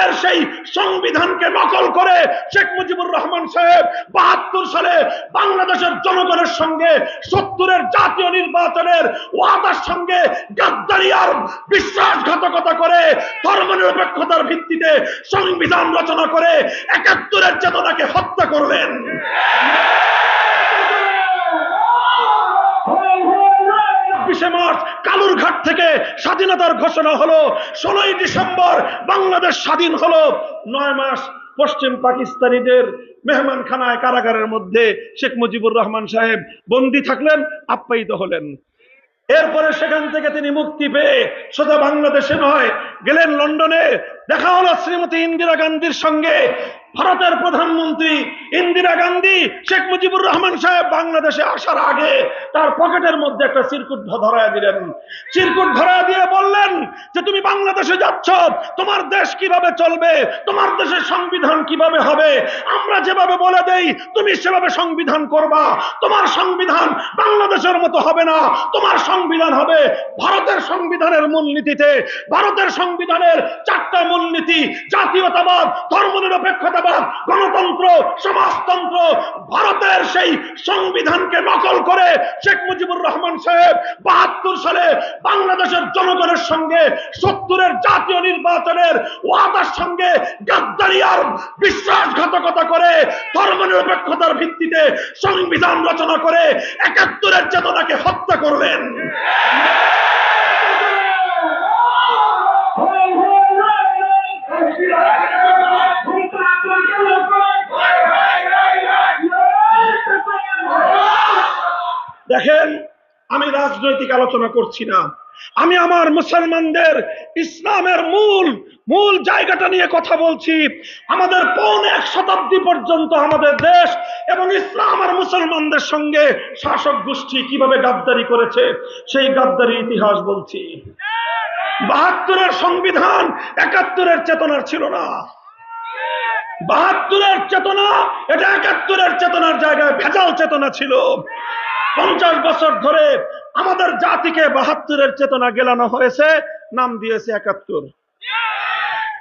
ভারতের সেই সংবিধানকে নকল করে শেখ মুজিবুর রহমান সাহেব বাহাত্তর সালে বাংলাদেশের জনগণের সঙ্গে সত্তরের জাতীয় নির্বাচনের ওয়াদার সঙ্গে গাদ্দারি আর বিশ্বাসঘাতকতা করে ধর্মনিরপেক্ষতার ভিত্তিতে সংবিধান রচনা করে একাত্তরের চেতনাকে হত্যা করলেন। ছাব্বিশে মার্চ কালুরঘাট থেকে স্বাধীনতার ঘোষণা হলো, ষোলোই ডিসেম্বর বাংলাদেশ স্বাধীন হলো। নয় মাস পশ্চিম পাকিস্তানিদের মেহমানখানায় কারাগারের মধ্যে শেখ মুজিবুর রহমান সাহেব বন্দি থাকলেন, আপ্যায়িত হলেন। এরপরে সেখান থেকে তিনি মুক্তি পেয়ে সোজা বাংলাদেশে নয়, গেলেন লন্ডনে। দেখা হলো শ্রীমতী ইন্দিরা গান্ধীর সঙ্গে। ভারতের প্রধানমন্ত্রী ইন্দিরা গান্ধী, শেখ মুজিবুর রহমান সাহেব বাংলাদেশে আসার আগে তার পকেটের মধ্যে একটা চিরকুট ধরায় দিলেন। চিরকুট ধরায় দিয়ে বললেন যে, তুমি বাংলাদেশে যাচ্ছ, তোমার দেশ কীভাবে চলবে, তোমার দেশের সংবিধান কীভাবে হবে? আমরা যেভাবে বলে দেই, তুমি সেভাবে সংবিধান করবা। তোমার সংবিধান বাংলাদেশের মতো হবে না। তোমার সংবিধান হবে ভারতের সংবিধানের মূলনীতিতে। ভারতের সংবিধানের চারটা মূলনীতি, জাতীয়তাবাদ, ধর্মনিরপেক্ষতাবাদ, গণতন্ত্র, সমাজতন্ত্র, ভারতের সেই সংবিধানকে নকল করে শেখ মুজিবুর রহমান সাহেব বাহাত্তর সালে বাংলাদেশের জনগণের সঙ্গে সত্তরের জাতীয় নির্বাচনের ওয়াদার সঙ্গে গাদ্দারি আর বিশ্বাসঘাতকতা করে ধর্মনিরপেক্ষতার ভিত্তিতে সংবিধান রচনা করে একাত্তরের চেতনাকে হত্যা করলেন রাজনৈতিক আলোচনা করছি না। আমি আমার মুসলমানদের ইসলামের মূল মূল জায়গাটা নিয়ে কথা বলছি। আমাদের পৌনে এক শতাব্দী পর্যন্ত আমাদের দেশ এবং ইসলাম আর মুসলমানদের সঙ্গে শাসক গোষ্ঠী কীভাবে গাদ্দারি করেছে, সেই গাদ্দারি ইতিহাস বলছি। বাহাত্তরের সংবিধান একাত্তরের চেতনার ছিল না। বাহাত্তরের চেতনা, এটা একাত্তরের চেতনার জায়গায় ভেজাল চেতনা ছিল। পঞ্চাশ বছর ধরে আমাদের জাতিকে বাহাত্তরের চেতনা গেলানো হয়েছে, নাম দিয়েছে একাত্তর।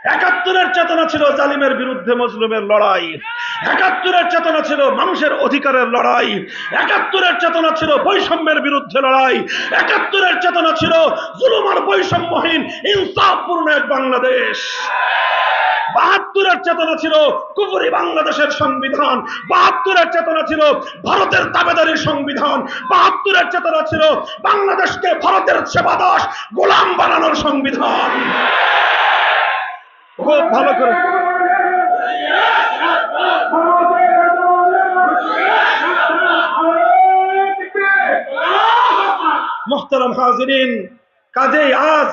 একাত্তরের চেতনা ছিল জালিমের বিরুদ্ধে মজলুমের লড়াই। একাত্তরের চেতনা ছিল মানুষের অধিকারের লড়াই। একাত্তরের চেতনা ছিল বৈষম্যের বিরুদ্ধে লড়াই। একাত্তরের চেতনা ছিল জুলুম আর বৈষম্যহীন, ইনসাফপূর্ণ এক বাংলাদেশ। বাহাত্তরের চেতনা ছিল কুপুরি বাংলাদেশের সংবিধান। বাহাত্তরের চেতনা ছিল ভারতের দাবেদারির সংবিধান। বাহাত্তরের চেতনা ছিল বাংলাদেশকে ভারতের সেবাদাস গোলাম বানানোর সংবিধান। খুব ভালো করে মোহতারাম হাজরিন, কাজেই আজ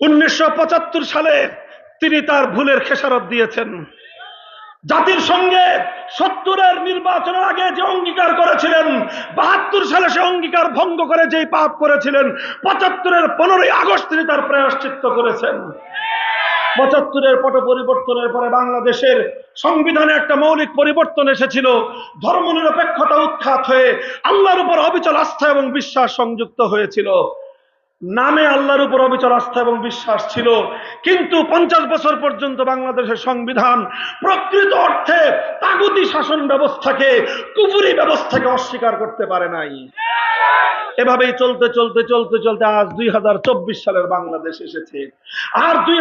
উনিশশো পঁচাত্তর সালে তিনি তার ভুলের খেসারত দিয়েছেন। জাতির সঙ্গে সত্তরের নির্বাচনের আগে যে অঙ্গীকার করেছিলেন, বাহাত্তর সালে সে অঙ্গীকার ভঙ্গ করে যেই পাপ করেছিলেন, পঁচাত্তরের পনেরোই আগস্ট তিনি তার প্রায়শ্চিত্ত করেছেন। পঁচাত্তরের পট পরিবর্তনের পরে বাংলাদেশের সংবিধানে একটা মৌলিক পরিবর্তন এসেছিল, ধর্মনিরপেক্ষতা উৎখাত হয়ে আল্লাহর উপর অবিচল আস্থা এবং বিশ্বাস সংযুক্ত হয়েছিল। নামে আল্লাহর উপর অবিচল আস্থা এবং বিশ্বাস ছিল। কিন্তু পঞ্চাশ বছর পর্যন্ত বাংলাদেশের সংবিধান প্রকৃত অর্থে তাগুতি শাসন ব্যবস্থাকে কুপুরি ব্যবস্থাকে অস্বীকার করতে পারে নাই। এভাবেই চলতে চলতে চলতে চলতে আজ দুই সালের বাংলাদেশ এসেছে। আর দুই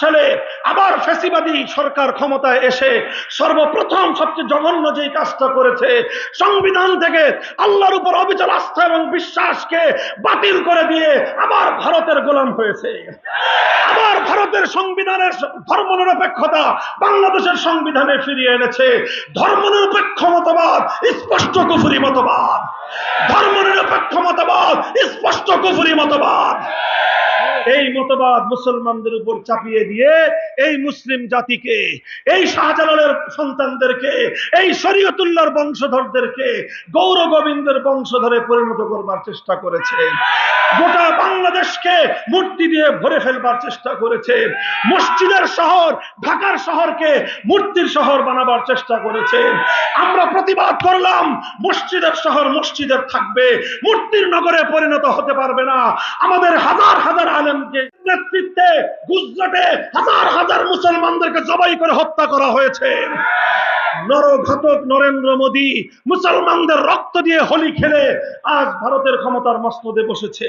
সালে আবার ফেসিবাদী সরকার ক্ষমতায় এসে সর্বপ্রথম, সবচেয়ে জঘন্য যেই কাজটা করেছে, সংবিধান থেকে আল্লাহর উপর অবিচল আস্থা এবং বিশ্বাসকে বাতিল করে দিয়ে আবার ভারতের গোলাম হয়েছে। আবার ভারতের সংবিধানের ধর্মনিরপেক্ষতা বাংলাদেশের সংবিধানে ফিরিয়ে এনেছে। ধর্ম নিরপেক্ষ মতবাদ, স্পষ্ট কুফুরি মতবাদ। ধর্ম নিরপেক্ষ মতবাদ, স্পষ্ট কুফুরি মতবাদ। এই মতবাদ মুসলমানদের উপর চাপিয়ে দিয়ে এই মুসলিম জাতিকে, এই শাহজালালের সন্তানদেরকে, এই শরীয়তুল্লাহর বংশধরদেরকে গৌর গোবিন্দের বংশধরে পরিণত করবার চেষ্টা করেছে। গোটা বাংলাদেশকে মূর্তি দিয়ে ভরে ফেলবার চেষ্টা করেছে। মসজিদের শহর, ঢাকার শহরকে মূর্তির শহর বানাবার চেষ্টা করেছে। আমরা প্রতিবাদ করলাম, মসজিদের শহর মসজিদের থাকবে, মূর্তির নগরে পরিণত হতে পারবে না। আমাদের হাজার হাজার আলেমকে নেতৃত্বে গুজরাটে হাজার হাজার মুসলমানদেরকে জবাই করে হত্যা করা হয়েছে। নরঘাতক নরেন্দ্র মোদী মুসলমানদের রক্ত দিয়ে হোলি খেলে আজ ভারতের ক্ষমতার মস্তদে বসেছে।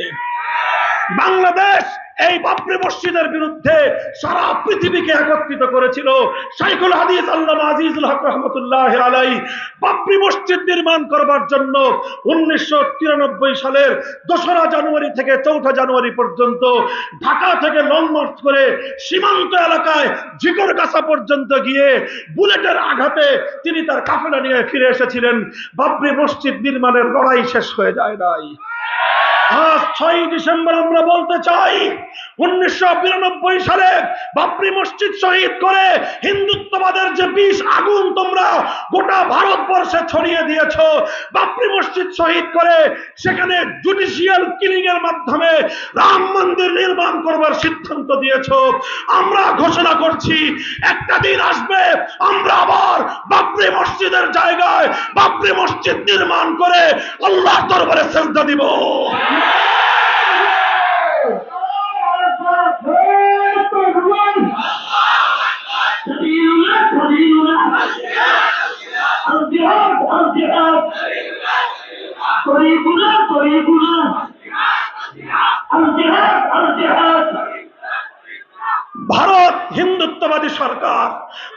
বাংলাদেশ এই বাবরি মসজিদের বিরুদ্ধে সারা পৃথিবীকে একত্রিত করেছিল। শাইখুল হাদিস আল্লামা আজিজুল হক রহমতুল্লাহ আলাই বাবরি মসজিদ নির্মাণ করবার জন্য উনিশশো সালের দোসরা জানুয়ারি থেকে চৌঠা জানুয়ারি পর্যন্ত ঢাকা থেকে লং মার্চ করে সীমান্ত এলাকায় ঝিকরগাছা পর্যন্ত গিয়ে বুলেটের আঘাতে তিনি তার কাফেলা নিয়ে ফিরে এসেছিলেন। বাবরি মসজিদ নির্মাণের লড়াই শেষ হয়ে যায় নাই। আজ ছয় ডিসেম্বর আমরা বলতে চাই উনিশশো বিরানব্বই সালে বাবরি মসজিদ শহীদ করে হিন্দুত্ববাদের যে বিষ আগুন তোমরা গোটা ভারতবর্ষে ছড়িয়ে দিয়েছ, বাবরি মসজিদ শহীদ করে সেখানে জুডিশিয়াল কিলিং এর মাধ্যমে রাম মন্দির নির্মাণ করবার সিদ্ধান্ত দিয়েছ। আমরা ঘোষণা করছি, একটা দিন আসবে, আমরা আবার বাবরি মসজিদের জায়গায় বাবরি মসজিদ নির্মাণ করে আল্লাহ দরবারে শ্রদ্ধা দিব। হিন্দুত্ববাদী সরকার,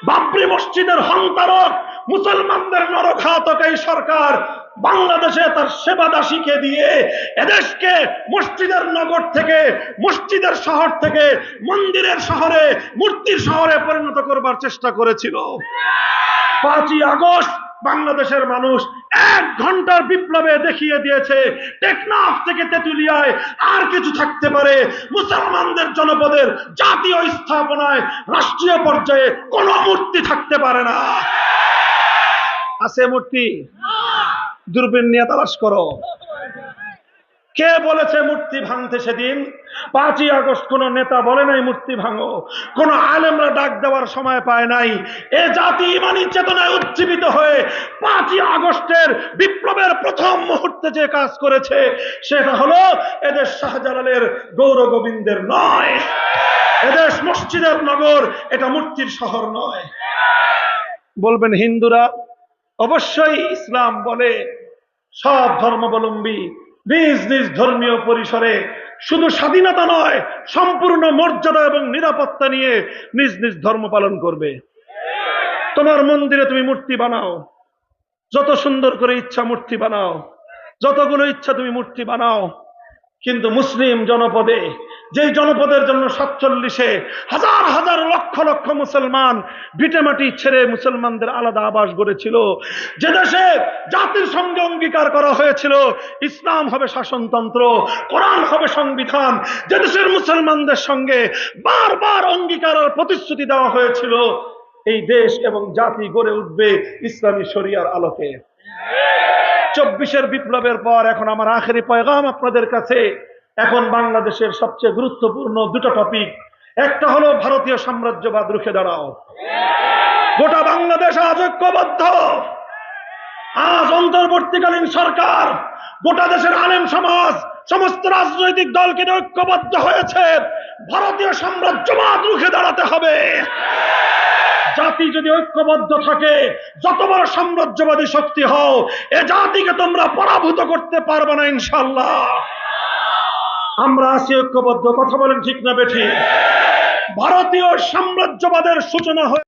বাবরি মসজিদের হন্তারক, মুসলমানদের নরঘাতক এই সরকার বাংলাদেশে তার সেবা দাসীকে দিয়ে এদেশকে মসজিদের নগর থেকে, মসজিদের শহর থেকে, মন্দিরের শহরে, মূর্তির শহরে পরিণত করবার চেষ্টা করেছিল। পাঁচই আগস্ট বাংলাদেশের মানুষ এক ঘণ্টার বিপ্লবে দেখিয়ে দিয়েছে, টেকনাফ থেকে তেতুলিয়ায় আর কিছু থাকতে পারে। মুসলমানদের জনপদের জাতীয় স্থাপনায় রাষ্ট্রীয় পর্যায়ে কোনো মূর্তি থাকতে পারে না। আছে মূর্তি? দূরবীন নিয়ে তালাশ করো। কে বলেছে মূর্তি ভাঙতে সেদিন? পাঁচই আগস্ট কোন নেতা বলে নাই মূর্তি ভাঙো। কোন আলেমরা ডাক দেওয়ার সময় পায় নাই। এ জাতি ইমানি চেতনায় উজ্জীবিত হয়ে পাঁচই আগস্টের বিপ্লবের প্রথম মুহূর্তে যে কাজ করেছে, সেটা হলো এদের শাহজালালের গৌর গোবিন্দের নয়। এদেশ মসজিদের নগর, এটা মূর্তির শহর নয়। বলবেন হিন্দুরা, অবশ্যই ইসলাম বলে সব ধর্মাবলম্বী নিজ নিজ ধর্মীয় পরিসরে শুধু স্বাধীনতা নয়, সম্পূর্ণ মর্যাদা এবং নিরাপত্তা নিয়ে নিজ নিজ ধর্ম পালন করবে। তোমার মন্দিরে তুমি মূর্তি বানাও। যত সুন্দর করে ইচ্ছা মূর্তি বানাও। যতগুলো ইচ্ছা তুমি মূর্তি বানাও। কিন্তু মুসলিম জনপদে যেই জনপদের জন্য সাতচল্লিশে হাজার হাজার লক্ষ লক্ষ মুসলমান ভিটেমাটি ছেড়ে মুসলমানদের আলাদা আবাস গড়েছিল, যে দেশে জাতির সঙ্গে অঙ্গীকার করা হয়েছিল, ইসলাম হবে শাসনতন্ত্র, কোরআন হবে সংবিধান, যে দেশের মুসলমানদের সঙ্গে বারবার অঙ্গীকারের প্রতিশ্রুতি দেওয়া হয়েছিল, এই দেশ এবং জাতি গড়ে উঠবে ইসলামী শরিয়ার আলোকে। চব্বিশের বিপ্লবের পর এখন আমার আখেরি পয়গাম আপনাদের কাছে। এখন বাংলাদেশের সবচেয়ে গুরুত্বপূর্ণ দুটো টপিক একটা হলো ভারতীয় সাম্রাজ্যবাদ, রুখে দাঁড়াও। গোটা বাংলাদেশ আজ ঐক্যবদ্ধ। আজ অন্তর্বর্তীকালীন সরকার, গোটা দেশের আলেম সমাজ, সমস্ত রাজনৈতিক দলকে ঐক্যবদ্ধ হয়েছে। ভারতীয় সাম্রাজ্যবাদ রুখে দাঁড়াতে হবে। জাতি যদি ঐক্যবদ্ধ থাকে, যত বড় সাম্রাজ্যবাদী শক্তি হও, এ জাতিকে তোমরা পরাভূত করতে পারবে না ইনশাল্লাহ আমরা আছি ঐক্যবদ্ধ। কথা বলেন ঠিক না বেঠি? ভারতীয় সাম্রাজ্যবাদের সূচনা হয়ে